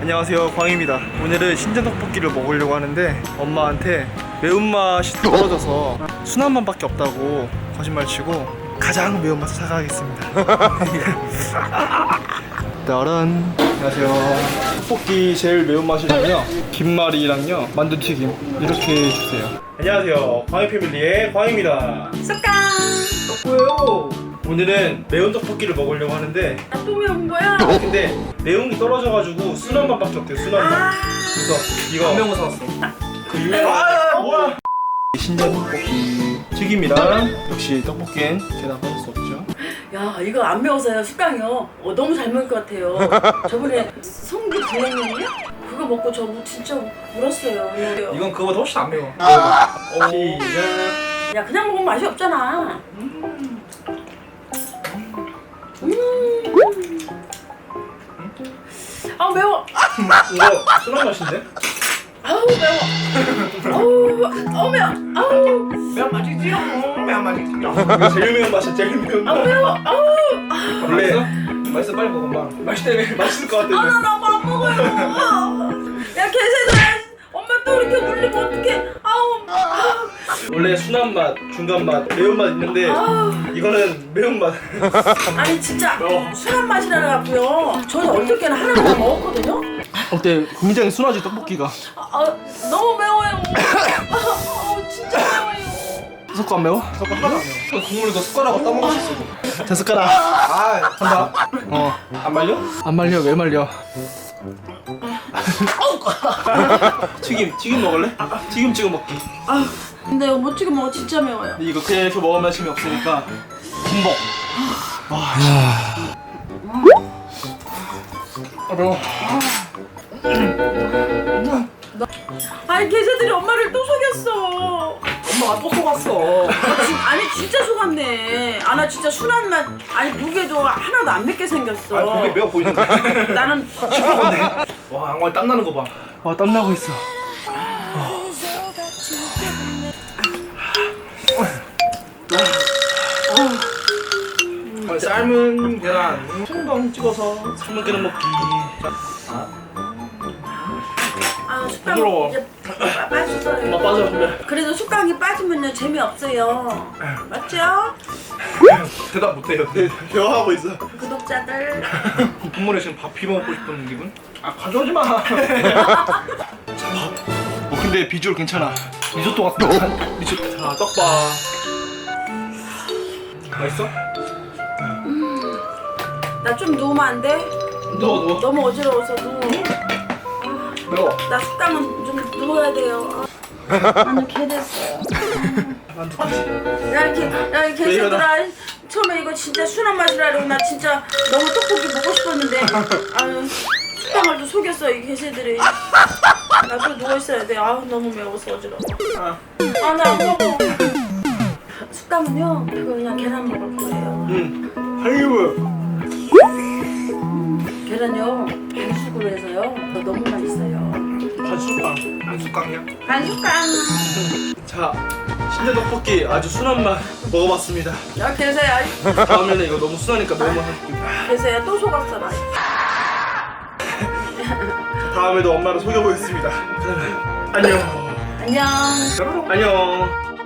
안녕하세요 광입니다. 오늘은 신전 떡볶이를 먹으려고 하는데 엄마한테 매운맛이 떨어져서 순한 맛밖에 없다고 거짓말 치고 가장 매운맛을 사가겠습니다. 따란 안녕하세요. 떡볶이 제일 매운맛이랑요 김말이랑요 만두튀김. 이렇게 주세요. 안녕하세요. 광희 패밀리의 광입니다. 습관 뭐예요? 오늘은 매운 떡볶이를 먹으려고 하는데 아, 또 매운 거야? 근데 매운 게 떨어져가지고 순한 맛밖에 없대요 순한 맛. 아, 그래서 이거 거 사왔어. 그 유명한 아, 뭐야? 신전 떡볶이 튀김이랑 역시 떡볶이엔 계란 빠질 수 없죠. 야 이거 안 매워서요. 습관이요. 어, 너무 잘 먹을 것 같아요. 저번에 성기 불량면이요? 그거 먹고 저 진짜 울었어요. 이건 그거보다 훨씬 안 매워. 시작. 야 그냥 먹으면 맛이 없잖아. 음. 아 매워. 이거 순한 맛인데? 아우 매워. 아우 아우 매워. 아우. 매운 맛이지요. 매운 맛이지요. 이거 제일 매운 맛이야 제일 매운 아맛 매워. 아우. 원래 맛있어? 빨리 먹어 엄마. 맛있대 맛있을 것 같아 아나나 원래 순한 맛, 중간 맛, 매운 맛 있는데 아우 이거는 매운 맛 아니 진짜 순한 맛이라 갖고요. 저는 어떻게나 하나도 다 먹었거든요. 어때? 굉장히 순하지 떡볶이가 아, 아, 너무 매워요. 아, 아, 진짜 매워요. 섞어 안 매워? 저거 하나도 안 매워. 저 국물 이거 숟가락으로 떠먹을 수 있어. 자 숟가락 아 한다. 어. 안 말려? 안 말려 왜 말려 튀김 튀김 먹을래? 튀김 찍어 먹기 아, 근데 이거 못 찍어 먹어 진짜 매워요. 근데 이거 그냥 이렇게 먹으면 재미 없으니까 군복 와 아, 매워 아니 개새들이 엄마를 또 속였어. 엄마가 또 속았어. 아, 진- 진짜 속았네. 아 나 진짜 순한 맛 아니 무게도 하나도 안 맵게 생겼어. 아 고기 매워 보이는데. 나는 와 양말 땀 나는 거 봐. 와 땀 나고 있어 아, 삶은 계란 청동 찍어서 삶은 계란 먹기 아 숟가락 부드러워. 이제 빠- 빠졌어요. 아 빠져 그래 그래도 숟가락이 빠지면요 재미없어요. 맞죠? 대답 못해요. 대화하고 있어 구독자들. 국물에 지금 밥 비벼 먹고 싶은 기분? 아 가져오지 마. 어 근데 비주얼 괜찮아 리조또 같은 리조또. 자 떡밥 맛있어? 나 좀 누우면 안 돼? 누워 누워. 너무 어지러워서 누워. 매워. 나 식당은 좀 누워야 돼요. 완전 개됐어요. 야 이렇게 야 이렇게 왜 이러나? 개새들아 처음에 이거 진짜 순한 맛이라고 나 진짜 너무 떡볶이 먹고 싶었는데 아유 식당을 또 속였어 이 개새들이. 나 또 누워 있어야 돼. 아우 너무 매워서 어지러워. 아나 먹어. 숙감은요 그거 그냥 계란 먹을 거예요. 응 할리우드 계란요 반숙으로 해서요 더 너무 맛있어요. 반숙빵 안숟가락이야? 반숙감. 자 신전 떡볶이 아주 순한 맛 먹어봤습니다 야 개새야 다음에는 이거 너무 순하니까 할게요 개새야 또 속았어 나. 다음에도 엄마를 속여보겠습니다 안녕 안녕. 안녕